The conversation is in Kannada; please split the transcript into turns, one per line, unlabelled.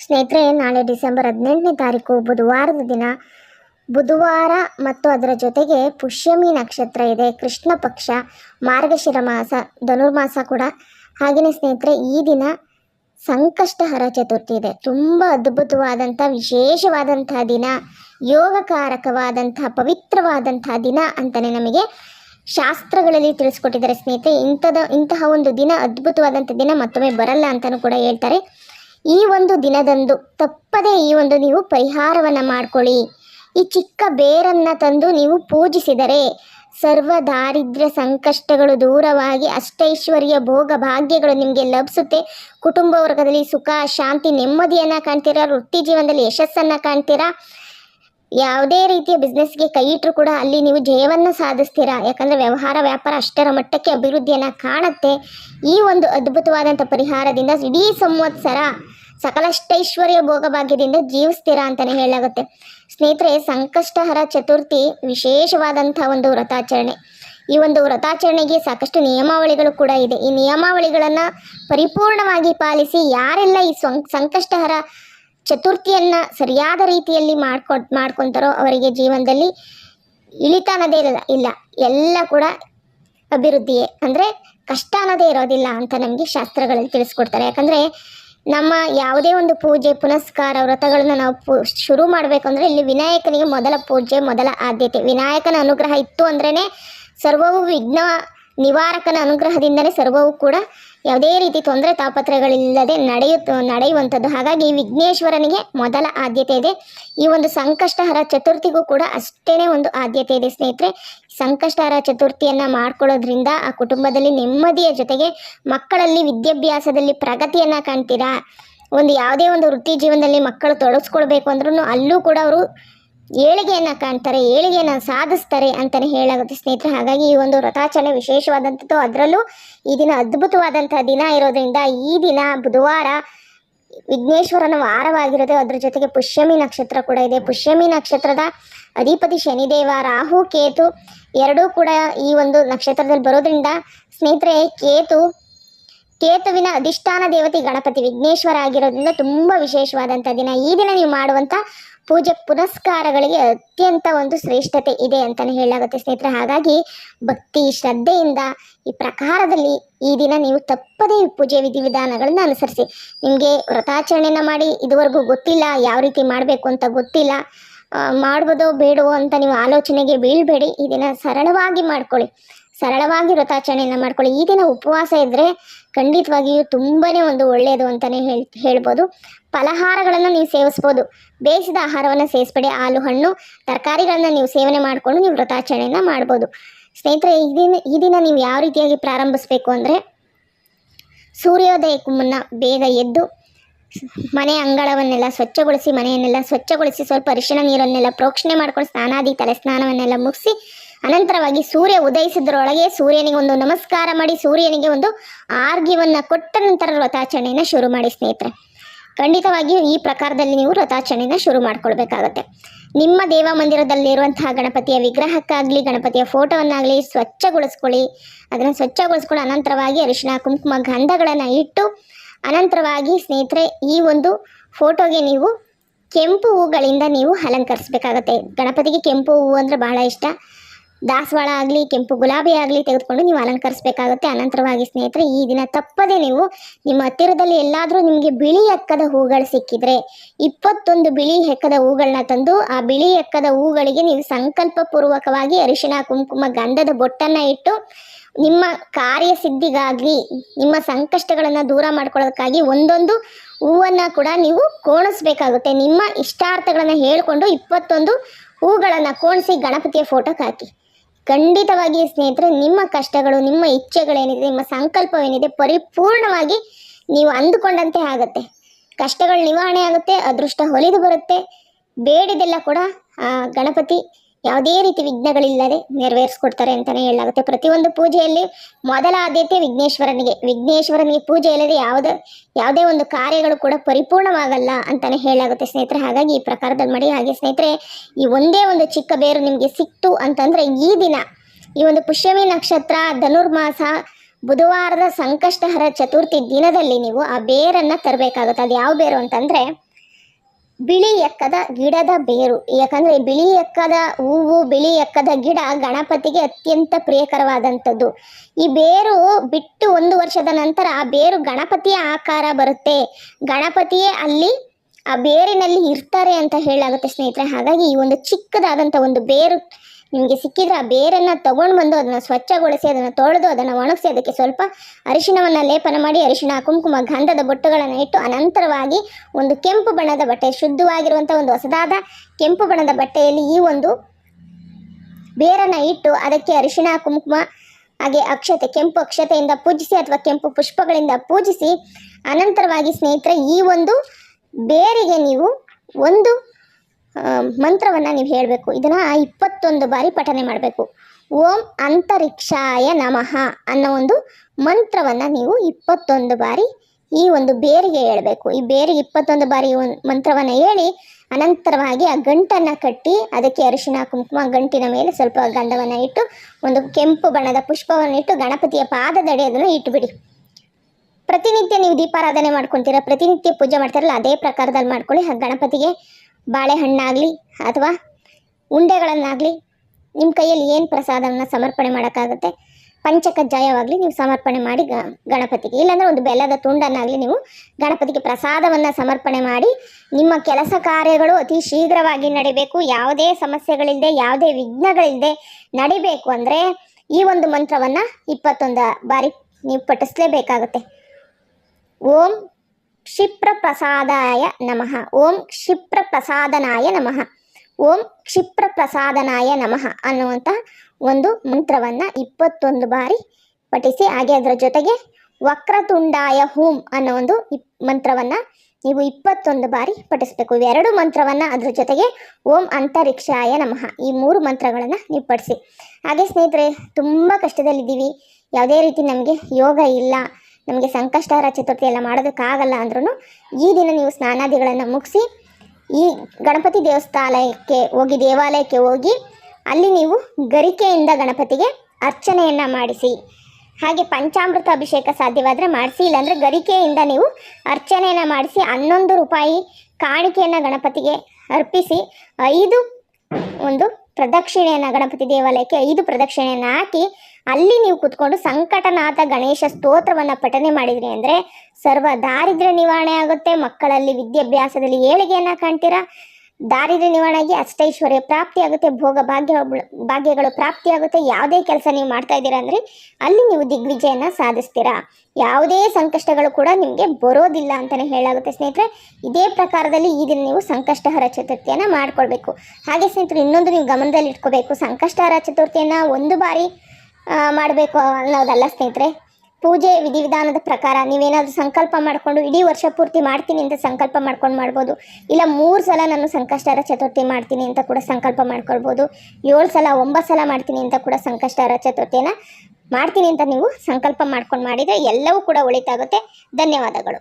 ಸ್ನೇಹಿತರೆ, ನಾಳೆ ಡಿಸೆಂಬರ್ ಹದಿನೆಂಟನೇ ತಾರೀಕು ಬುಧವಾರದ ದಿನ ಬುಧವಾರ ಮತ್ತು ಅದರ ಜೊತೆಗೆ ಪುಷ್ಯಮಿ ನಕ್ಷತ್ರ ಇದೆ. ಕೃಷ್ಣ ಪಕ್ಷ, ಮಾರ್ಗಶಿರ ಮಾಸ, ಧನುರ್ಮಾಸ ಕೂಡ. ಹಾಗೆಯೇ ಸ್ನೇಹಿತರೆ, ಈ ದಿನ ಸಂಕಷ್ಟಹರ ಚತುರ್ಥಿ ಇದೆ. ತುಂಬ ಅದ್ಭುತವಾದಂಥ, ವಿಶೇಷವಾದಂಥ ದಿನ, ಯೋಗಕಾರಕವಾದಂಥ, ಪವಿತ್ರವಾದಂಥ ದಿನ ಅಂತಲೇ ನಮಗೆ ಶಾಸ್ತ್ರಗಳಲ್ಲಿ ತಿಳಿಸ್ಕೊಟ್ಟಿದ್ದಾರೆ ಸ್ನೇಹಿತರೆ. ಇಂಥದ, ಇಂತಹ ಒಂದು ದಿನ ಅದ್ಭುತವಾದಂಥ ದಿನ ಮತ್ತೊಮ್ಮೆ ಬರಲ್ಲ ಅಂತಲೂ ಕೂಡ ಹೇಳ್ತಾರೆ. ಈ ಒಂದು ದಿನದಂದು ತಪ್ಪದೇ ಈ ಒಂದು ನೀವು ಪರಿಹಾರವನ್ನು ಮಾಡ್ಕೊಳ್ಳಿ. ಈ ಚಿಕ್ಕ ಬೇರನ್ನು ತಂದು ನೀವು ಪೂಜಿಸಿದರೆ ಸರ್ವ ದಾರಿದ್ರ್ಯ ಸಂಕಷ್ಟಗಳು ದೂರವಾಗಿ ಅಷ್ಟೈಶ್ವರ್ಯ ಭೋಗ ಭಾಗ್ಯಗಳು ನಿಮಗೆ ಲಭಿಸುತ್ತೆ. ಕುಟುಂಬ ವರ್ಗದಲ್ಲಿ ಸುಖ, ಶಾಂತಿ, ನೆಮ್ಮದಿಯನ್ನು ಕಾಣ್ತೀರಾ? ವೃತ್ತಿ ಜೀವನದಲ್ಲಿ ಯಶಸ್ಸನ್ನು ಕಾಣ್ತೀರಾ? ಯಾವುದೇ ರೀತಿಯ ಬಿಸ್ನೆಸ್ಗೆ ಕೈ ಇಟ್ಟರು ಕೂಡ ಅಲ್ಲಿ ನೀವು ಜಯವನ್ನು ಸಾಧಿಸ್ತೀರಾ? ಯಾಕಂದರೆ ವ್ಯವಹಾರ, ವ್ಯಾಪಾರ ಅಷ್ಟರ ಮಟ್ಟಕ್ಕೆ ಅಭಿವೃದ್ಧಿಯನ್ನು ಕಾಣುತ್ತೆ. ಈ ಒಂದು ಅದ್ಭುತವಾದಂಥ ಪರಿಹಾರದಿಂದ ಇಡೀ ಸಂವತ್ಸರ ಸಕಲಷ್ಟೈಶ್ವರ್ಯ ಭೋಗಭಾಗ್ಯದಿಂದ ಜೀವಿಸ್ತೀರಾ ಅಂತಲೇ ಹೇಳಲಾಗುತ್ತೆ. ಸ್ನೇಹಿತರೆ, ಸಂಕಷ್ಟಹರ ಚತುರ್ಥಿ ವಿಶೇಷವಾದಂಥ ಒಂದು ವ್ರತಾಚರಣೆ. ಈ ಒಂದು ವ್ರತಾಚರಣೆಗೆ ಸಾಕಷ್ಟು ನಿಯಮಾವಳಿಗಳು ಕೂಡ ಇದೆ. ಈ ನಿಯಮಾವಳಿಗಳನ್ನು ಪರಿಪೂರ್ಣವಾಗಿ ಪಾಲಿಸಿ ಯಾರೆಲ್ಲ ಈ ಸಂಕಷ್ಟಹರ ಚತುರ್ಥಿಯನ್ನು ಸರಿಯಾದ ರೀತಿಯಲ್ಲಿ ಮಾಡ್ಕೊ, ಮಾಡ್ಕೊತಾರೋ ಅವರಿಗೆ ಜೀವನದಲ್ಲಿ ಇಳಿತ ಅನ್ನೋದೇ ಇಲ್ಲ ಇಲ್ಲ. ಎಲ್ಲ ಕೂಡ ಅಭಿವೃದ್ಧಿಯೇ. ಅಂದರೆ ಕಷ್ಟ ಅನ್ನೋದೇ ಇರೋದಿಲ್ಲ ಅಂತ ನಮಗೆ ಶಾಸ್ತ್ರಗಳಲ್ಲಿ ತಿಳಿಸ್ಕೊಡ್ತಾರೆ. ಯಾಕಂದರೆ ನಮ್ಮ ಯಾವುದೇ ಒಂದು ಪೂಜೆ, ಪುನಸ್ಕಾರ, ವ್ರತಗಳನ್ನು ನಾವು ಪೂ, ಶುರು ಮಾಡಬೇಕು ಅಂದರೆ ಇಲ್ಲಿ ವಿನಾಯಕನಿಗೆ ಮೊದಲ ಪೂಜೆ, ಮೊದಲ ಆದ್ಯತೆ. ವಿನಾಯಕನ ಅನುಗ್ರಹ ಇತ್ತು ಅಂದ್ರೇ ಸರ್ವವು ವಿಘ್ನ ನಿವಾರಕನ ಅನುಗ್ರಹದಿಂದಲೇ ಸರ್ವವು ಕೂಡ ಯಾವುದೇ ರೀತಿ ತೊಂದರೆ ತಾಪತ್ರಗಳಿಲ್ಲದೆ ನಡೆಯುತ್ತ, ನಡೆಯುವಂಥದ್ದು. ಹಾಗಾಗಿ ವಿಘ್ನೇಶ್ವರನಿಗೆ ಮೊದಲ ಆದ್ಯತೆ ಇದೆ. ಈ ಒಂದು ಸಂಕಷ್ಟಹರ ಚತುರ್ಥಿಗೂ ಕೂಡ ಅಷ್ಟೇ ಒಂದು ಆದ್ಯತೆ ಇದೆ ಸ್ನೇಹಿತರೆ. ಸಂಕಷ್ಟಹರ ಚತುರ್ಥಿಯನ್ನು ಮಾಡ್ಕೊಳ್ಳೋದ್ರಿಂದ ಆ ಕುಟುಂಬದಲ್ಲಿ ನೆಮ್ಮದಿಯ ಜೊತೆಗೆ ಮಕ್ಕಳಲ್ಲಿ ವಿದ್ಯಾಭ್ಯಾಸದಲ್ಲಿ ಪ್ರಗತಿಯನ್ನು ಕಾಣ್ತೀರಾ? ಒಂದು ಯಾವುದೇ ಒಂದು ವೃತ್ತಿ ಜೀವನದಲ್ಲಿ ಮಕ್ಕಳು ತೊಡಗಿಸ್ಕೊಳ್ಬೇಕು ಅಂದ್ರೂ ಅಲ್ಲೂ ಕೂಡ ಅವರು ಏಳಿಗೆಯನ್ನು ಕಾಣ್ತಾರೆ, ಏಳಿಗೆಯನ್ನು ಸಾಧಿಸ್ತಾರೆ ಅಂತಲೇ ಹೇಳಾಗುತ್ತೆ ಸ್ನೇಹಿತರೆ. ಹಾಗಾಗಿ ಈ ಒಂದು ವ್ರತಾಚರಣೆ ವಿಶೇಷವಾದಂಥದ್ದು. ಅದರಲ್ಲೂ ಈ ದಿನ ಅದ್ಭುತವಾದಂಥ ದಿನ ಇರೋದ್ರಿಂದ ಈ ದಿನ ಬುಧವಾರ ವಿಘ್ನೇಶ್ವರನ ವಾರವಾಗಿರೋದು ಅದ್ರ ಜೊತೆಗೆ ಪುಷ್ಯಮಿ ನಕ್ಷತ್ರ ಕೂಡ ಇದೆ. ಪುಷ್ಯಮಿ ನಕ್ಷತ್ರದ ಅಧಿಪತಿ ಶನಿದೇವ, ರಾಹು, ಕೇತು ಎರಡೂ ಕೂಡ ಈ ಒಂದು ನಕ್ಷತ್ರದಲ್ಲಿ ಬರೋದ್ರಿಂದ ಸ್ನೇಹಿತರೆ, ಕೇತು, ಕೇತುವಿನ ಅಧಿಷ್ಠಾನ ದೇವತೆ ಗಣಪತಿ ವಿಘ್ನೇಶ್ವರ ಆಗಿರೋದ್ರಿಂದ ತುಂಬ ವಿಶೇಷವಾದಂಥ ದಿನ. ಈ ದಿನ ನೀವು ಮಾಡುವಂಥ ಪೂಜೆ ಪುನಸ್ಕಾರಗಳಿಗೆ ಅತ್ಯಂತ ಒಂದು ಶ್ರೇಷ್ಠತೆ ಇದೆ ಅಂತಲೇ ಹೇಳಲಾಗುತ್ತೆ ಸ್ನೇಹಿತರೆ. ಹಾಗಾಗಿ ಭಕ್ತಿ, ಶ್ರದ್ಧೆಯಿಂದ ಈ ಪ್ರಕಾರದಲ್ಲಿ ಈ ದಿನ ನೀವು ತಪ್ಪದೇ ಪೂಜೆ ವಿಧಿವಿಧಾನಗಳನ್ನು ಅನುಸರಿಸಿ. ನಿಮಗೆ ವ್ರತಾಚರಣೆನ ಮಾಡಿ ಇದುವರೆಗೂ ಗೊತ್ತಿಲ್ಲ, ಯಾವ ರೀತಿ ಮಾಡಬೇಕು ಅಂತ ಗೊತ್ತಿಲ್ಲ ಮಾಡ್ಬೋದೋ ಬೇಡವೋ ಅಂತ ನೀವು ಆಲೋಚನೆಗೆ ಬೀಳಬೇಡಿ. ಈ ದಿನ ಸರಳವಾಗಿ ಮಾಡ್ಕೊಳ್ಳಿ. ಸರಳವಾಗಿ ವ್ರತಾಚರಣೆಯನ್ನು ಮಾಡ್ಕೊಳ್ಳಿ. ಈ ದಿನ ಉಪವಾಸ ಇದ್ದರೆ ಖಂಡಿತವಾಗಿಯೂ ತುಂಬಾ ಒಂದು ಒಳ್ಳೆಯದು ಅಂತಲೇ ಹೇಳ್, ಹೇಳ್ಬೋದು. ಫಲಹಾರಗಳನ್ನು ನೀವು ಸೇವಿಸ್ಬೋದು. ಬೇಯಿಸಿದ ಆಹಾರವನ್ನು ಸೇವಿಸ್ಬೇಡಿ. ಹಾಲು ಹಣ್ಣು ತರಕಾರಿಗಳನ್ನು ನೀವು ಸೇವನೆ ಮಾಡಿಕೊಂಡು ನೀವು ವ್ರತಾಚರಣೆಯನ್ನು ಮಾಡ್ಬೋದು. ಸ್ನೇಹಿತರೆ, ಈ ದಿನ ಈ ದಿನ ನೀವು ಯಾವ ರೀತಿಯಾಗಿ ಪ್ರಾರಂಭಿಸಬೇಕು ಅಂದರೆ, ಸೂರ್ಯೋದಯಕ್ಕೂ ಮುನ್ನ ಬೇಗ ಎದ್ದು ಮನೆ ಅಂಗಳವನ್ನೆಲ್ಲ ಸ್ವಚ್ಛಗೊಳಿಸಿ, ಮನೆಯನ್ನೆಲ್ಲ ಸ್ವಚ್ಛಗೊಳಿಸಿ, ಸ್ವಲ್ಪ ಅರಿಶಿಣ ನೀರನ್ನೆಲ್ಲ ಪ್ರೋಕ್ಷಣೆ ಮಾಡ್ಕೊಂಡು ಸ್ನಾನಾದಿ ತಲೆ ಸ್ನಾನವನ್ನೆಲ್ಲ ಮುಗಿಸಿ, ಅನಂತರವಾಗಿ ಸೂರ್ಯ ಉದಯಿಸಿದ್ರೊಳಗೆ ಸೂರ್ಯನಿಗೆ ಒಂದು ನಮಸ್ಕಾರ ಮಾಡಿ, ಸೂರ್ಯನಿಗೆ ಒಂದು ಆರ್ಗ್ಯವನ್ನು ಕೊಟ್ಟ ನಂತರ ವ್ರತಾಚರಣೆಯನ್ನು ಶುರು ಮಾಡಿ ಸ್ನೇಹಿತರೆ. ಖಂಡಿತವಾಗಿಯೂ ಈ ಪ್ರಕಾರದಲ್ಲಿ ನೀವು ವ್ರತಾಚರಣೆಯನ್ನು ಶುರು ಮಾಡ್ಕೊಳ್ಬೇಕಾಗತ್ತೆ. ನಿಮ್ಮ ದೇವ ಮಂದಿರದಲ್ಲಿರುವಂತಹ ಗಣಪತಿಯ ವಿಗ್ರಹಕ್ಕಾಗಲಿ, ಗಣಪತಿಯ ಫೋಟೋವನ್ನಾಗಲಿ ಸ್ವಚ್ಛಗೊಳಿಸ್ಕೊಳ್ಳಿ. ಅದನ್ನು ಸ್ವಚ್ಛಗೊಳಿಸ್ಕೊಂಡು ಅನಂತರವಾಗಿ ಅರಿಶಿನ ಕುಂಕುಮ, ಗಂಧಗಳನ್ನು ಇಟ್ಟು ಅನಂತರವಾಗಿ ಸ್ನೇಹಿತರೆ ಈ ಒಂದು ಫೋಟೋಗೆ ನೀವು ಕೆಂಪು ಹೂಗಳಿಂದ ನೀವು ಅಲಂಕರಿಸಬೇಕಾಗತ್ತೆ. ಗಣಪತಿಗೆ ಕೆಂಪು ಹೂವು ಅಂದರೆ ಬಹಳ ಇಷ್ಟ. ದಾಸವಾಳ ಆಗಲಿ, ಕೆಂಪು ಗುಲಾಬಿ ಆಗಲಿ ತೆಗೆದುಕೊಂಡು ನೀವು ಅಲಂಕರಿಸಬೇಕಾಗುತ್ತೆ. ಅನಂತರವಾಗಿ ಸ್ನೇಹಿತರೆ, ಈ ದಿನ ತಪ್ಪದೆ ನೀವು ನಿಮ್ಮ ಹತ್ತಿರದಲ್ಲಿ ಎಲ್ಲಾದರೂ ನಿಮಗೆ ಬಿಳಿ ಎಕ್ಕದ ಹೂಗಳು ಸಿಕ್ಕಿದರೆ, ಇಪ್ಪತ್ತೊಂದು ಬಿಳಿ ಹೆಕ್ಕದ ಹೂಗಳನ್ನ ತಂದು ಆ ಬಿಳಿ ಎಕ್ಕದ ಹೂಗಳಿಗೆ ನೀವು ಸಂಕಲ್ಪ ಪೂರ್ವಕವಾಗಿ ಅರಿಶಿಣ, ಕುಂಕುಮ, ಗಂಧದ ಬೊಟ್ಟನ್ನು ಇಟ್ಟು ನಿಮ್ಮ ಕಾರ್ಯಸಿದ್ಧಿಗಾಗಿ ನಿಮ್ಮ ಸಂಕಷ್ಟಗಳನ್ನು ದೂರ ಮಾಡ್ಕೊಳ್ಳೋದಕ್ಕಾಗಿ ಒಂದೊಂದು ಹೂವನ್ನು ಕೂಡ ನೀವು ಕೋಣಿಸ್ಬೇಕಾಗುತ್ತೆ. ನಿಮ್ಮ ಇಷ್ಟಾರ್ಥಗಳನ್ನು ಹೇಳಿಕೊಂಡು ಇಪ್ಪತ್ತೊಂದು ಹೂಗಳನ್ನು ಕೋಣಿಸಿ ಗಣಪತಿಯ ಫೋಟೋಕ್ಕೆ ಹಾಕಿ. ಖಂಡಿತವಾಗಿ ಸ್ನೇಹಿತರೆ, ನಿಮ್ಮ ಕಷ್ಟಗಳು, ನಿಮ್ಮ ಇಚ್ಛೆಗಳೇನಿದೆ, ನಿಮ್ಮ ಸಂಕಲ್ಪವೇನಿದೆ ಪರಿಪೂರ್ಣವಾಗಿ ನೀವು ಅಂದುಕೊಂಡಂತೆ ಆಗುತ್ತೆ. ಕಷ್ಟಗಳು ನಿವಾರಣೆ ಆಗುತ್ತೆ, ಅದೃಷ್ಟ ಹೊಲಿದು ಬರುತ್ತೆ. ಬೇಡಿದೆಲ್ಲ ಕೂಡ ಗಣಪತಿ ಯಾವುದೇ ರೀತಿ ವಿಘ್ನಗಳಿಲ್ಲದೆ ನೆರವೇರಿಸ್ಕೊಡ್ತಾರೆ ಅಂತಲೇ ಹೇಳಲಾಗುತ್ತೆ. ಪ್ರತಿಯೊಂದು ಪೂಜೆಯಲ್ಲಿ ಮೊದಲ ಆದ್ಯತೆ ವಿಘ್ನೇಶ್ವರನಿಗೆ. ವಿಘ್ನೇಶ್ವರನಿಗೆ ಪೂಜೆ ಇಲ್ಲದೆ ಯಾವುದೇ ಯಾವುದೇ ಒಂದು ಕಾರ್ಯಗಳು ಕೂಡ ಪರಿಪೂರ್ಣವಾಗಲ್ಲ ಅಂತಲೇ ಹೇಳಲಾಗುತ್ತೆ ಸ್ನೇಹಿತರೆ. ಹಾಗಾಗಿ ಈ ಪ್ರಕಾರದಲ್ಲಿ ಮಾಡಿ. ಹಾಗೆ ಸ್ನೇಹಿತರೆ, ಈ ಒಂದೇ ಒಂದು ಚಿಕ್ಕ ಬೇರು ನಿಮಗೆ ಸಿಕ್ತು ಅಂತಂದರೆ ಈ ದಿನ, ಈ ಒಂದು ಪುಷ್ಯಮಿ ನಕ್ಷತ್ರ, ಧನುರ್ಮಾಸ, ಬುಧವಾರದ ಸಂಕಷ್ಟಹರ ಚತುರ್ಥಿ ದಿನದಲ್ಲಿ ನೀವು ಆ ಬೇರನ್ನು ತರಬೇಕಾಗುತ್ತೆ. ಅದು ಯಾವ ಬೇರು ಅಂತಂದರೆ ಬಿಳಿ ಎಕ್ಕದ ಗಿಡದ ಬೇರು. ಯಾಕಂದರೆ ಬಿಳಿ ಎಕ್ಕದ ಹೂವು, ಬಿಳಿ ಎಕ್ಕದ ಗಿಡ ಗಣಪತಿಗೆ ಅತ್ಯಂತ ಪ್ರಿಯಕರವಾದಂಥದ್ದು. ಈ ಬೇರು ಬಿಟ್ಟು ಒಂದು ವರ್ಷದ ನಂತರ ಆ ಬೇರು ಗಣಪತಿಯ ಆಕಾರ ಬರುತ್ತೆ. ಗಣಪತಿಯೇ ಅಲ್ಲಿ ಆ ಬೇರಿನಲ್ಲಿ ಇರ್ತಾರೆ ಅಂತ ಹೇಳಲಾಗುತ್ತೆ ಸ್ನೇಹಿತರೆ. ಹಾಗಾಗಿ ಈ ಒಂದು ಚಿಕ್ಕದಾದಂಥ ಒಂದು ಬೇರು ನಿಮಗೆ ಸಿಕ್ಕಿದ್ರೆ ಆ ಬೇರನ್ನು ತೊಗೊಂಡು ಬಂದು ಅದನ್ನು ಸ್ವಚ್ಛಗೊಳಿಸಿ, ಅದನ್ನು ತೊಳೆದು, ಅದನ್ನು ಒಣಗಿಸಿ, ಅದಕ್ಕೆ ಸ್ವಲ್ಪ ಅರಿಶಿಣವನ್ನು ಲೇಪನ ಮಾಡಿ, ಅರಿಶಿಣ, ಕುಂಕುಮ, ಗಂಧದ ಬೊಟ್ಟುಗಳನ್ನು ಇಟ್ಟು ಅನಂತರವಾಗಿ ಒಂದು ಕೆಂಪು ಬಣ್ಣದ ಬಟ್ಟೆ ಶುದ್ಧವಾಗಿರುವಂಥ ಒಂದು ಹೊಸದಾದ ಕೆಂಪು ಬಣ್ಣದ ಬಟ್ಟೆಯಲ್ಲಿ ಈ ಒಂದು ಬೇರನ್ನು ಇಟ್ಟು ಅದಕ್ಕೆ ಅರಿಶಿಣ, ಕುಂಕುಮ, ಹಾಗೆ ಅಕ್ಷತೆ, ಕೆಂಪು ಅಕ್ಷತೆಯಿಂದ ಪೂಜಿಸಿ ಅಥವಾ ಕೆಂಪು ಪುಷ್ಪಗಳಿಂದ ಪೂಜಿಸಿ, ಅನಂತರವಾಗಿ ಸ್ನೇಹಿತರೆ ಈ ಒಂದು ಬೇರಿಗೆ ನೀವು ಒಂದು ಮಂತ್ರವನ್ನು ನೀವು ಹೇಳಬೇಕು. ಇದನ್ನು ಇಪ್ಪತ್ತೊಂದು ಬಾರಿ ಪಠನೆ ಮಾಡಬೇಕು. ಓಂ ಅಂತರಿಕ್ಷಾಯ ನಮಃ ಅನ್ನೋ ಒಂದು ಮಂತ್ರವನ್ನು ನೀವು ಇಪ್ಪತ್ತೊಂದು ಬಾರಿ ಈ ಒಂದು ಬೇರಿಗೆ ಹೇಳಬೇಕು. ಈ ಬೇರಿಗೆ ಇಪ್ಪತ್ತೊಂದು ಬಾರಿ ಒಂದು ಮಂತ್ರವನ್ನು ಹೇಳಿ, ಅನಂತರವಾಗಿ ಆ ಗಂಟನ್ನು ಕಟ್ಟಿ, ಅದಕ್ಕೆ ಅರಿಶಿಣ, ಕುಂಕುಮ, ಗಂಟಿನ ಮೇಲೆ ಸ್ವಲ್ಪ ಗಂಧವನ್ನು ಇಟ್ಟು, ಒಂದು ಕೆಂಪು ಬಣ್ಣದ ಪುಷ್ಪವನ್ನು ಇಟ್ಟು, ಗಣಪತಿಯ ಪಾದದಡಿ ಅದನ್ನು ಇಟ್ಟುಬಿಡಿ ಪ್ರತಿನಿತ್ಯ ನೀವು ದೀಪಾರಾಧನೆ ಮಾಡ್ಕೊತೀರ, ಪ್ರತಿನಿತ್ಯ ಪೂಜೆ ಮಾಡ್ತಾರಲ್ಲ, ಅದೇ ಪ್ರಕಾರದಲ್ಲಿ ಮಾಡ್ಕೊಳ್ಳಿ. ಗಣಪತಿಗೆ ಬಾಳೆಹಣ್ಣಾಗಲಿ ಅಥವಾ ಉಂಡೆಗಳನ್ನಾಗಲಿ ನಿಮ್ಮ ಕೈಯಲ್ಲಿ ಏನು ಪ್ರಸಾದವನ್ನು ಸಮರ್ಪಣೆ ಮಾಡೋಕ್ಕಾಗುತ್ತೆ? ಪಂಚಕಜ್ಜಾಯವಾಗಲಿ ನೀವು ಸಮರ್ಪಣೆ ಮಾಡಿ ಗಣಪತಿಗೆ. ಇಲ್ಲಾಂದರೆ ಒಂದು ಬೆಲ್ಲದ ತುಂಡನ್ನಾಗಲಿ ನೀವು ಗಣಪತಿಗೆ ಪ್ರಸಾದವನ್ನು ಸಮರ್ಪಣೆ ಮಾಡಿ ನಿಮ್ಮ ಕೆಲಸ ಕಾರ್ಯಗಳು ಅತಿ ಶೀಘ್ರವಾಗಿ ನಡಿಬೇಕು. ಯಾವುದೇ ಸಮಸ್ಯೆಗಳಿಲ್ಲದೆ, ಯಾವುದೇ ವಿಘ್ನಗಳಿಲ್ಲದೆ ನಡಿಬೇಕು ಅಂದರೆ ಈ ಒಂದು ಮಂತ್ರವನ್ನು ಇಪ್ಪತ್ತೊಂದು ಬಾರಿ ನೀವು ಪಠಿಸಲೇಬೇಕಾಗುತ್ತೆ. ಓಂ ಕ್ಷಿಪ್ರ ಪ್ರಸಾದಾಯ ನಮಃ. ಓಂ ಕ್ಷಿಪ್ರ ಪ್ರಸಾದನಾಯ ನಮಃ. ಓಂ ಕ್ಷಿಪ್ರ ಪ್ರಸಾದನಾಯ ನಮಃ ಅನ್ನುವಂಥ ಒಂದು ಮಂತ್ರವನ್ನು ಇಪ್ಪತ್ತೊಂದು ಬಾರಿ ಪಠಿಸಿ, ಹಾಗೆ ಅದರ ಜೊತೆಗೆ ವಕ್ರತುಂಡಾಯ ಹೂಂ ಅನ್ನೋ ಒಂದು ಇಪ್ ಮಂತ್ರವನ್ನು ನೀವು ಇಪ್ಪತ್ತೊಂದು ಬಾರಿ ಪಠಿಸಬೇಕು. ಇವೆರಡು ಮಂತ್ರವನ್ನು ಅದರ ಜೊತೆಗೆ ಓಂ ಅಂತರಿಕ್ಷಾಯ ನಮಃ ಈ ಮೂರು ಮಂತ್ರಗಳನ್ನು ನೀವು ಪಠಿಸಿ. ಹಾಗೆ ಸ್ನೇಹಿತರೆ, ತುಂಬ ಕಷ್ಟದಲ್ಲಿದ್ದೀವಿ. ಯಾವುದೇ ರೀತಿ ನಮಗೆ ಯೋಗ ಇಲ್ಲ ನಮಗೆ ಸಂಕಷ್ಟಹರ ಚತುರ್ಥಿ ಎಲ್ಲ ಮಾಡೋದಕ್ಕಾಗಲ್ಲ ಅಂದ್ರೂ ಈ ದಿನ ನೀವು ಸ್ನಾನಾದಿಗಳನ್ನು ಮುಗಿಸಿ ಈ ಗಣಪತಿ ದೇವಸ್ಥಾನಕ್ಕೆ ಹೋಗಿ, ದೇವಾಲಯಕ್ಕೆ ಹೋಗಿ ಅಲ್ಲಿ ನೀವು ಗರಿಕೆಯಿಂದ ಗಣಪತಿಗೆ ಅರ್ಚನೆಯನ್ನು ಮಾಡಿಸಿ. ಹಾಗೆ ಪಂಚಾಮೃತ ಅಭಿಷೇಕ ಸಾಧ್ಯವಾದರೆ ಮಾಡಿಸಿ, ಇಲ್ಲಾಂದರೆ ಗರಿಕೆಯಿಂದ ನೀವು ಅರ್ಚನೆಯನ್ನು ಮಾಡಿಸಿ, ಹನ್ನೊಂದು ರೂಪಾಯಿ ಕಾಣಿಕೆಯನ್ನು ಗಣಪತಿಗೆ ಅರ್ಪಿಸಿ, ಐದು ಒಂದು ಪ್ರದಕ್ಷಿಣೆಯನ್ನು ಗಣಪತಿ ದೇವಾಲಯಕ್ಕೆ ಐದು ಪ್ರದಕ್ಷಿಣೆಯನ್ನು ಹಾಕಿ ಅಲ್ಲಿ ನೀವು ಕುತ್ಕೊಂಡು ಸಂಕಟನಾಥ ಗಣೇಶ ಸ್ತೋತ್ರವನ್ನು ಪಠನೆ ಮಾಡಿದ್ರಿ ಅಂದರೆ ಸರ್ವ ದಾರಿದ್ರ್ಯ ನಿವಾರಣೆ ಆಗುತ್ತೆ. ಮಕ್ಕಳಲ್ಲಿ ವಿದ್ಯಾಭ್ಯಾಸದಲ್ಲಿ ಏಳಿಗೆಯನ್ನು ಕಾಣ್ತೀರಾ? ದಾರಿದ್ರ್ಯ ನಿವಾರಣೆಗೆ ಅಷ್ಟೈಶ್ವರ್ಯ ಪ್ರಾಪ್ತಿ ಆಗುತ್ತೆ, ಭೋಗ ಭಾಗ್ಯ ಭಾಗ್ಯಗಳು ಪ್ರಾಪ್ತಿ ಆಗುತ್ತೆ. ಯಾವುದೇ ಕೆಲಸ ನೀವು ಮಾಡ್ತಾ ಇದ್ದೀರಾ ಅಂದರೆ ಅಲ್ಲಿ ನೀವು ದಿಗ್ವಿಜಯನ ಸಾಧಿಸ್ತೀರಾ. ಯಾವುದೇ ಸಂಕಷ್ಟಗಳು ಕೂಡ ನಿಮಗೆ ಬರೋದಿಲ್ಲ ಅಂತಲೇ ಹೇಳಾಗುತ್ತೆ ಸ್ನೇಹಿತರೆ. ಇದೇ ಪ್ರಕಾರದಲ್ಲಿ ಈ ದಿನ ನೀವು ಸಂಕಷ್ಟಹರ ಚತುರ್ಥಿಯನ್ನು ಮಾಡ್ಕೊಳ್ಬೇಕು. ಹಾಗೆ ಸ್ನೇಹಿತರು, ಇನ್ನೊಂದು ನೀವು ಗಮನದಲ್ಲಿ ಇಟ್ಕೋಬೇಕು ಸಂಕಷ್ಟಹರ ಚತುರ್ಥಿಯನ್ನು ಒಂದು ಬಾರಿ ಮಾಡಬೇಕು ಅನ್ನೋದಲ್ಲ ಸ್ನೇಹಿತರೆ. ಪೂಜೆ ವಿಧಿವಿಧಾನದ ಪ್ರಕಾರ ನೀವೇನಾದರೂ ಸಂಕಲ್ಪ ಮಾಡಿಕೊಂಡು ಇಡೀ ವರ್ಷ ಪೂರ್ತಿ ಮಾಡ್ತೀನಿ ಅಂತ ಸಂಕಲ್ಪ ಮಾಡ್ಕೊಂಡು ಮಾಡ್ಬೋದು. ಇಲ್ಲ ಮೂರು ಸಲ ನಾನು ಸಂಕಷ್ಟರ ಚತುರ್ಥಿ ಮಾಡ್ತೀನಿ ಅಂತ ಕೂಡ ಸಂಕಲ್ಪ ಮಾಡ್ಕೊಳ್ಬೋದು. ಏಳು ಸಲ, ಒಂಬತ್ತು ಸಲ ಮಾಡ್ತೀನಿ ಅಂತ ಕೂಡ ಸಂಕಷ್ಟರ ಚತುರ್ಥಿಯನ್ನು ಮಾಡ್ತೀನಿ ಅಂತ ನೀವು ಸಂಕಲ್ಪ ಮಾಡ್ಕೊಂಡು ಮಾಡಿದರೆ ಎಲ್ಲವೂ ಕೂಡ ಒಳಿತಾಗುತ್ತೆ. ಧನ್ಯವಾದಗಳು.